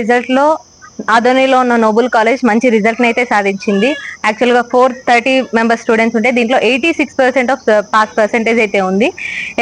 రిజల్ట్లో ఆదోనిలో ఉన్న Nobel college మంచి రిజల్ట్ అయితే సాధించింది. యాక్చువల్గా ఫోర్ థర్టీ మెంబర్ స్టూడెంట్స్ ఉంటే దీంట్లో eighty six percent of pass percentage అయితే ఉంది.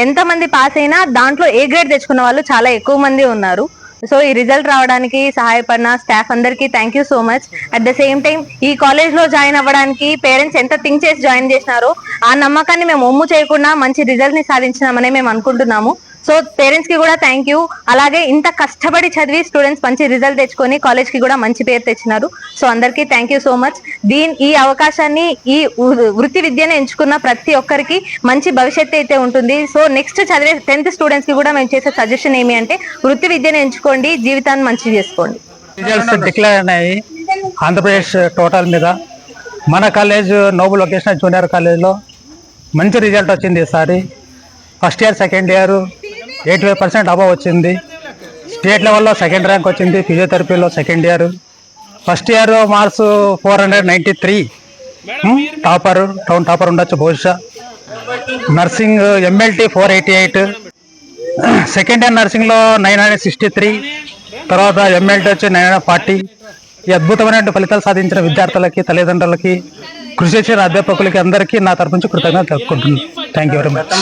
ఎంత మంది పాస్ అయినా దాంట్లో ఏ గ్రేడ్ తెచ్చుకున్న వాళ్ళు చాలా ఎక్కువ మంది ఉన్నారు. సో ఈ రిజల్ట్ రావడానికి సహాయపడిన స్టాఫ్ అందరికీ thank you so much at the same time ఈ కాలేజ్లో జాయిన్ అవ్వడానికి పేరెంట్స్ ఎంత థింక్ చేసి జాయిన్ చేసినారో ఆ నమ్మకాన్ని మేము ఒమ్ము చేయకుండా మంచి రిజల్ట్ని సాధించినామని మేము అనుకుంటున్నాము. సో పేరెంట్స్కి కూడా థ్యాంక్ యూ అలాగే ఇంత కష్టపడి చదివి స్టూడెంట్స్ మంచి రిజల్ట్ తెచ్చుకొని కాలేజ్కి కూడా మంచి పేరు తెచ్చినారు. సో అందరికీ థ్యాంక్ యూ సో మచ్ దీని ఈ అవకాశాన్ని ఈ వృ- వృత్తి విద్యను ఎంచుకున్న ప్రతి ఒక్కరికి మంచి భవిష్యత్తు అయితే ఉంటుంది. సో నెక్స్ట్ చదివే టెన్త్ స్టూడెంట్స్కి కూడా మేము చేసే సజెషన్ ఏమి అంటే వృత్తి విద్యను ఎంచుకోండి జీవితాన్ని మంచి చేసుకోండి. రిజల్ట్స్ డిక్లేర్ అయినాయి ఆంధ్రప్రదేశ్ టోటల్ మీద. మన కాలేజ్ నోబుల్ వొకేషనల్ జూనియర్ కాలేజ్లో మంచి రిజల్ట్ వచ్చింది ఈసారి. First year second year eighty five percent above వచ్చింది. స్టేట్ లెవెల్లో సెకండ్ ర్యాంక్ వచ్చింది ఫిజియోథెరపీలో second year first year marks four hundred ninety three topper town topper ఉండొచ్చు బహుశా. Nursing MLT four eighty eight second year నర్సింగ్లో nine hundred sixty three తర్వాత MLT వచ్చి nine hundred forty ఈ అద్భుతమైన ఫలితాలు సాధించిన విద్యార్థులకి తల్లిదండ్రులకి కృషి చేసిన అధ్యాపకులకి అందరికీ నా తరపు నుంచి కృతజ్ఞత తెలుపుకుంటున్నాను. Thank you very much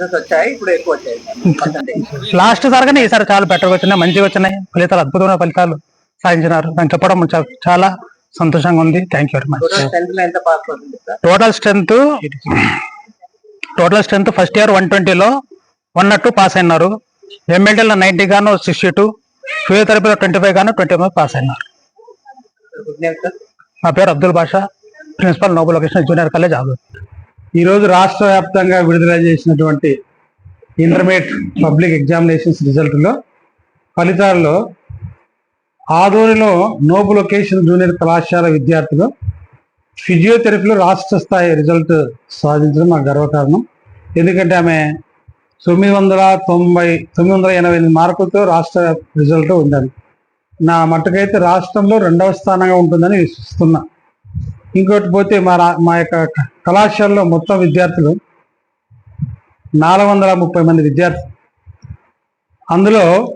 results వచ్చాయి ఇప్పుడు ఎక్కువ వచ్చాయి. లాస్ట్ సారిగానే ఈసారి చాలా బెటర్గా వచ్చినాయి మంచిగా వచ్చినాయి ఫలితాలు అద్భుతమైన ఫలితాలు సాధించినారు. నేను చెప్పడం చాలా సంతోషంగా ఉంది. Thank you very much total strength total strength first year one ట్వంటీలో వన్ నాట్ టూ పాస్ అయినారు. ఎంఎల్టీలో నైన్టీ గాను సిక్స్టీ టూ ఫిజియోథెరపీలో ట్వంటీ ఫైవ్ గాను ట్వంటీ ఫైవ్ పాస్ అయినారు నా పేరు Abdul Basha principal noble location junior college Adoor ఈరోజు రాష్ట్ర వ్యాప్తంగా విడుదల చేసినటువంటి ఇంటర్మీడియట్ పబ్లిక్ ఎగ్జామినేషన్స్ రిజల్ట్లో ఫలితాల్లో ఆదోనిలో నోబు లొకేషన్ జూనియర్ కళాశాల విద్యార్థులు ఫిజియోథెరపీలో రాష్ట్ర స్థాయి రిజల్ట్ సాధించడం మా గర్వకారణం. ఎందుకంటే ఆమె తొమ్మిది వందల తొంభై తొమ్మిది వందల ఎనభై ఎనిమిది మార్కులతో రాష్ట్ర రిజల్ట్ ఉందని. నా మట్టుకైతే రాష్ట్రంలో రెండవ స్థానంగా ఉంటుందని విశ్వసిస్తున్నా. ఇంకోటి పోతే మా రా- మా యొక్క కళాశాలలో మొత్తం విద్యార్థులు నాలుగు వందల ముప్పై మంది విద్యార్థులు అందులో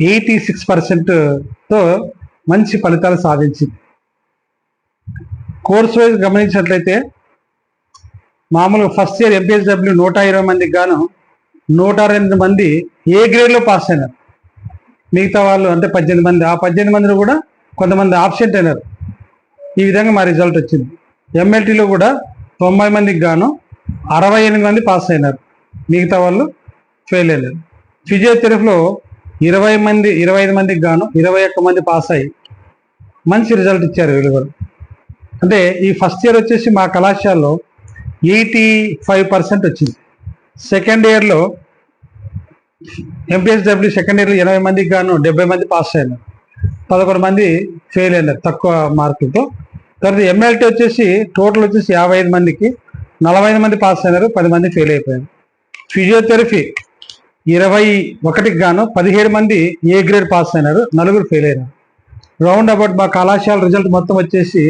ఎయిటీ సిక్స్ పర్సెంట్తో మంచి ఫలితాలు సాధించింది. కోర్స్ వైజ్ గమనించినట్లయితే మామూలుగా ఫస్ట్ ఇయర్ ఎంపీఎస్డబ్ల్యూ నూట ఇరవై మందికి గాను నూట రెండు మంది ఏ గ్రేడ్లో పాస్ అయినారు. మిగతా వాళ్ళు అంటే పద్దెనిమిది మంది. ఆ పద్దెనిమిది మందిలో కూడా కొంతమంది ఆబ్సెంట్ అయినారు. ఈ విధంగా మా రిజల్ట్ వచ్చింది. ఎంఎల్టీలో కూడా తొంభై మందికి గాను అరవై ఎనిమిది మంది పాస్ అయినారు. మిగతా వాళ్ళు ఫెయిల్ అయ్యారు ఫిజియోథెరపీలో ఇరవై మంది ఇరవై ఐదు మందికి గాను ఇరవై ఒక్క మంది పాస్ అయ్యి మంచి రిజల్ట్ ఇచ్చారు వీళ్ళు అంటే ఈ ఫస్ట్ ఇయర్ వచ్చేసి మా కళాశాలలో ఎయిటీ ఫైవ్ పర్సెంట్ వచ్చింది. సెకండ్ ఇయర్లో ఎంపీఎస్డబ్ల్యూ సెకండ్ ఇయర్లో ఎనభై మందికి గాను డెబ్బై మంది పాస్ అయినారు. పదకొండు మంది ఫెయిల్ అయినారు తక్కువ మార్కులతో. తర్వాత ఎమ్మెల్టీ వచ్చేసి టోటల్ వచ్చేసి యాభై ఐదు మందికి నలభై ఐదు మంది పాస్ అయినారు పది మంది ఫెయిల్ అయిపోయారు. ఫిజియోథెరపీ ఇరవై ఒకటికి గాను పదిహేడు మంది ఏ గ్రేడ్ పాస్ అయినారు నలుగురు ఫెయిల్ అయినారు. రౌండ్ అబౌట్ మా కళాశాల రిజల్ట్ మొత్తం వచ్చేసి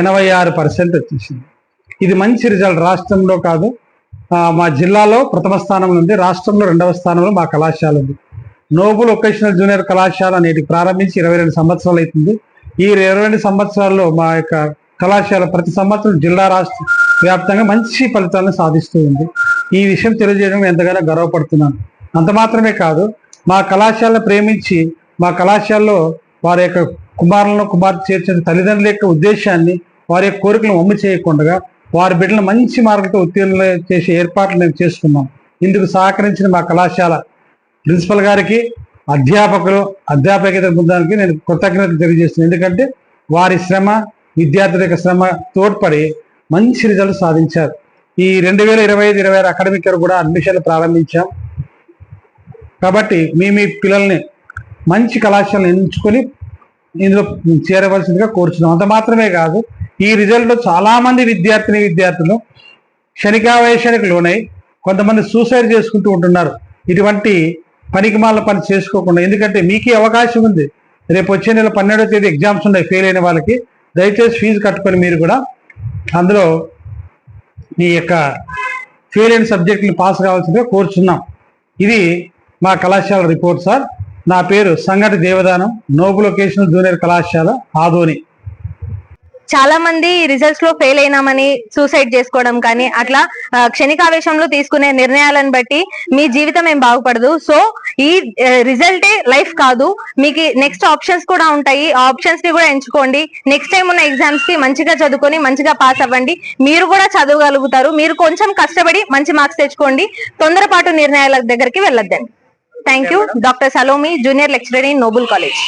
ఎనభై ఆరు పర్సెంట్ వచ్చేసింది. ఇది మంచి రిజల్ట్ రాష్ట్రంలో కాదు మా జిల్లాలో ప్రథమ స్థానంలో ఉంది రాష్ట్రంలో రెండవ స్థానంలో మా కళాశాల ఉంది. నోబుల్ ఒకేషనల్ జూనియర్ కళాశాల నేటి ప్రారంభించి ఇరవై రెండు సంవత్సరాలు అవుతుంది. ఈ ఇరవై రెండు సంవత్సరాల్లో మా యొక్క కళాశాల ప్రతి సంవత్సరం జిల్లా రాష్ట్ర వ్యాప్తంగా మంచి ఫలితాలను సాధిస్తూ ఉంది. ఈ విషయం తెలియజేయడం ఎంతగానో గర్వపడుతున్నాను. అంత మాత్రమే కాదు మా కళాశాల ప్రేమించి మా కళాశాలలో వారి యొక్క కుమారులను కుమార్తె చేర్చిన తల్లిదండ్రుల యొక్క ఉద్దేశాన్ని వారి యొక్క కోరికలను అమ్ము చేయకుండా వారి బిడ్డలను మంచి మార్గంతో ఉత్తీర్ణులు చేసే ఏర్పాట్లు మేము చేసుకున్నాం ఇందుకు సహకరించిన మా కళాశాల ప్రిన్సిపల్ గారికి అధ్యాపకులు అధ్యాపకేత బృందానికి నేను కృతజ్ఞతలు తెలియజేస్తున్నాను. ఎందుకంటే వారి శ్రమ విద్యార్థుల యొక్క శ్రమ తోడ్పడి మంచి రిజల్ట్ సాధించారు. ఈ రెండు వేల ఇరవై ఐదు ఇరవై ఆరు అకాడమిక్ ఇయర్ కూడా అడ్మిషన్లు ప్రారంభించాం. కాబట్టి మీ మీ పిల్లల్ని మంచి కళాశాలను ఎంచుకొని ఇందులో చేరవలసిందిగా కోరుచున్నాం. అంత మాత్రమే కాదు ఈ రిజల్ట్లో చాలామంది విద్యార్థిని విద్యార్థులు క్షణికావేశానికి లోనై కొంతమంది సూసైడ్ చేసుకుంటూ ఉంటున్నారు. ఇటువంటి పనికిమాల పని చేసుకోకుండా ఎందుకంటే మీకే అవకాశం ఉంది. రేపు వచ్చే నెల పన్నెండో తేదీ ఎగ్జామ్స్ ఉన్నాయి ఫెయిల్ అయిన వాళ్ళకి. దయచేసి ఫీజు కట్టుకొని మీరు కూడా అందులో మీ యొక్క ఫెయిల్ అయిన సబ్జెక్టులు పాస్ కావాల్సిందిగా కోరుచున్నాం. ఇది మా కళాశాల రిపోర్ట్ సార్. నా పేరు సంగటి దేవదానం నోబు లొకేషన్ జూనియర్ కళాశాల ఆదోని. చాలా మంది రిజల్ట్స్లో ఫెయిల్ అయినామని సూసైడ్ చేసుకోవడం కానీ అట్లా క్షణికావేశంలో తీసుకునే నిర్ణయాలను బట్టి మీ జీవితం ఏం బాగుపడదు. సో ఈ రిజల్టే లైఫ్ కాదు. మీకు నెక్స్ట్ ఆప్షన్స్ కూడా ఉంటాయి. ఆ ఆప్షన్స్ని కూడా ఎంచుకోండి. నెక్స్ట్ టైం ఉన్న ఎగ్జామ్స్కి మంచిగా చదువుకొని మంచిగా పాస్ అవ్వండి. మీరు కూడా చదవగలుగుతారు. మీరు కొంచెం కష్టపడి మంచి మార్క్స్ తెచ్చుకోండి. తొందరపాటు నిర్ణయాల దగ్గరికి వెళ్ళొద్దండి. Thank you doctor Salomi junior lecturer in noble college